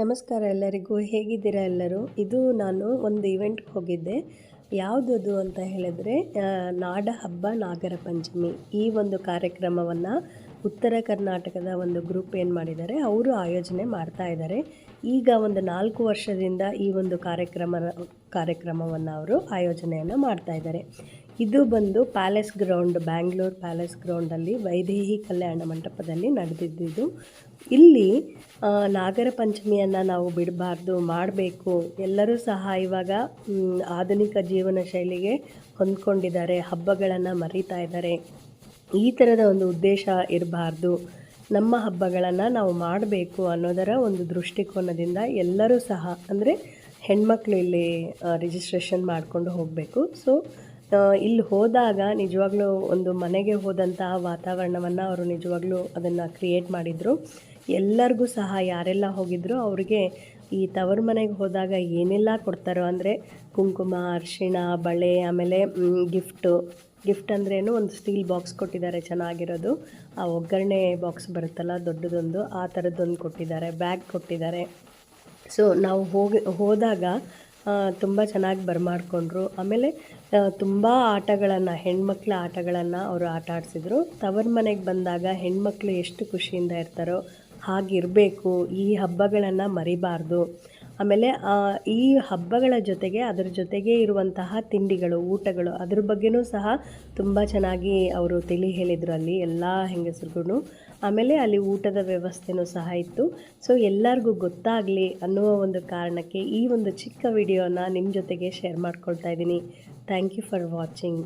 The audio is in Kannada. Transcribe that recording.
ನಮಸ್ಕಾರ ಎಲ್ಲರಿಗೂ, ಹೇಗಿದ್ದೀರಾ ಎಲ್ಲರೂ? ಇದು ನಾನು ಒಂದು ಇವೆಂಟ್ಗೆ ಹೋಗಿದ್ದೆ. ಯಾವುದದು ಅಂತ ಹೇಳಿದ್ರೆ ನಾಡ ಹಬ್ಬ ನಾಗರ ಪಂಚಮಿ. ಈ ಒಂದು ಕಾರ್ಯಕ್ರಮವನ್ನು ಉತ್ತರ ಕರ್ನಾಟಕದ ಒಂದು ಗ್ರೂಪ್ ಏನು ಮಾಡಿದ್ದಾರೆ, ಅವರು ಆಯೋಜನೆ ಮಾಡ್ತಾ ಇದ್ದಾರೆ. ಈಗ ಒಂದು ನಾಲ್ಕು ವರ್ಷದಿಂದ ಈ ಒಂದು ಕಾರ್ಯಕ್ರಮ, ಕಾರ್ಯಕ್ರಮವನ್ನು ಅವರು ಆಯೋಜನೆಯನ್ನು ಮಾಡ್ತಾ ಇದ್ದಾರೆ. ಇದು ಬಂದು ಪ್ಯಾಲೇಸ್ ಗ್ರೌಂಡ್, ಬ್ಯಾಂಗ್ಳೂರ್ ಪ್ಯಾಲೇಸ್ ಗ್ರೌಂಡಲ್ಲಿ ವೈದೇಹಿ ಕಲ್ಯಾಣ ಮಂಟಪದಲ್ಲಿ ನಡೆದಿದ್ದು, ಇಲ್ಲಿ ನಾಗರ ಪಂಚಮಿಯನ್ನು ನಾವು ಬಿಡಬಾರ್ದು, ಮಾಡಬೇಕು. ಎಲ್ಲರೂ ಸಹ ಇವಾಗ ಆಧುನಿಕ ಜೀವನ ಶೈಲಿಗೆ ಹೊಂದ್ಕೊಂಡಿದ್ದಾರೆ, ಹಬ್ಬಗಳನ್ನು ಮರೀತಾ ಇದ್ದಾರೆ. ಈ ಥರದ ಒಂದು ಉದ್ದೇಶ ಇರಬಾರ್ದು. ನಮ್ಮ ಹಬ್ಬಗಳನ್ನು ನಾವು ಮಾಡಬೇಕು ಅನ್ನೋದರ ಒಂದು ದೃಷ್ಟಿಕೋನದಿಂದ ಎಲ್ಲರೂ ಸಹ, ಅಂದರೆ ಹೆಣ್ಮಕ್ಳು ಇಲ್ಲಿ ರಿಜಿಸ್ಟ್ರೇಷನ್ ಮಾಡಿಕೊಂಡು ಹೋಗಬೇಕು. ಸೊ ಇಲ್ಲಿ ಹೋದಾಗ ನಿಜವಾಗ್ಲೂ ಒಂದು ಮನೆಗೆ ಹೋದಂತಹ ವಾತಾವರಣವನ್ನು ಅವರು ನಿಜವಾಗ್ಲೂ ಅದನ್ನು ಕ್ರಿಯೇಟ್ ಮಾಡಿದರು. ಎಲ್ಲರಿಗೂ ಸಹ ಯಾರೆಲ್ಲ ಹೋಗಿದ್ರು, ಅವರಿಗೆ ಈ ತವರು ಮನೆಗೆ ಹೋದಾಗ ಏನೆಲ್ಲ ಕೊಡ್ತಾರೋ, ಅಂದರೆ ಕುಂಕುಮ, ಅರಿಶಿಣ, ಬಳೆ, ಆಮೇಲೆ ಗಿಫ್ಟು ಗಿಫ್ಟ್ ಅಂದ್ರೇನು ಒಂದು ಸ್ಟೀಲ್ ಬಾಕ್ಸ್ ಕೊಟ್ಟಿದ್ದಾರೆ, ಚೆನ್ನಾಗಿರೋದು. ಆ ಒಗ್ಗರಣೆ ಬಾಕ್ಸ್ ಬರುತ್ತಲ್ಲ, ದೊಡ್ಡದೊಂದು, ಆ ಥರದ್ದೊಂದು ಕೊಟ್ಟಿದ್ದಾರೆ ಬ್ಯಾಗ್ ಕೊಟ್ಟಿದ್ದಾರೆ. ಸೊ ನಾವು ಹೋಗಿ, ಹೋದಾಗ ತುಂಬ ಚೆನ್ನಾಗಿ ಬರಮಾಡಿಕೊಂಡ್ರು. ಆಮೇಲೆ ತುಂಬ ಆಟಗಳನ್ನು, ಹೆಣ್ಮಕ್ಳ ಆಟಗಳನ್ನು ಅವರು ಆಟ ಆಡಿಸಿದ್ರು. ತವರು ಮನೆಗೆ ಬಂದಾಗ ಹೆಣ್ಮಕ್ಳು ಎಷ್ಟು ಖುಷಿಯಿಂದ ಇರ್ತಾರೋ ಹಾಗಿರಬೇಕು. ಈ ಹಬ್ಬಗಳನ್ನು ಮರಿಬಾರ್ದು. ಆಮೇಲೆ ಈ ಹಬ್ಬಗಳ ಜೊತೆಗೆ ಅದರ ಜೊತೆಗೆ ಇರುವಂತಹ ತಿಂಡಿಗಳು, ಊಟಗಳು, ಅದ್ರ ಬಗ್ಗೆನೂ ಸಹ ತುಂಬ ಚೆನ್ನಾಗಿ ಅವರು ತಿಳಿ ಹೇಳಿದರು ಅಲ್ಲಿ, ಎಲ್ಲ ಹೆಂಗಸರಿಗೂ ಆಮೇಲೆ ಅಲ್ಲಿ ಊಟದ ವ್ಯವಸ್ಥೆನೂ ಸಹ ಇತ್ತು. ಸೊ ಎಲ್ಲರಿಗೂ ಗೊತ್ತಾಗಲಿ ಅನ್ನುವ ಒಂದು ಕಾರಣಕ್ಕೆ ಈ ಒಂದು ಚಿಕ್ಕ ವಿಡಿಯೋನ ನಿಮ್ಮ ಜೊತೆಗೆ ಶೇರ್ ಮಾಡ್ಕೊಳ್ತಾ ಇದ್ದೀನಿ. Thank you for watching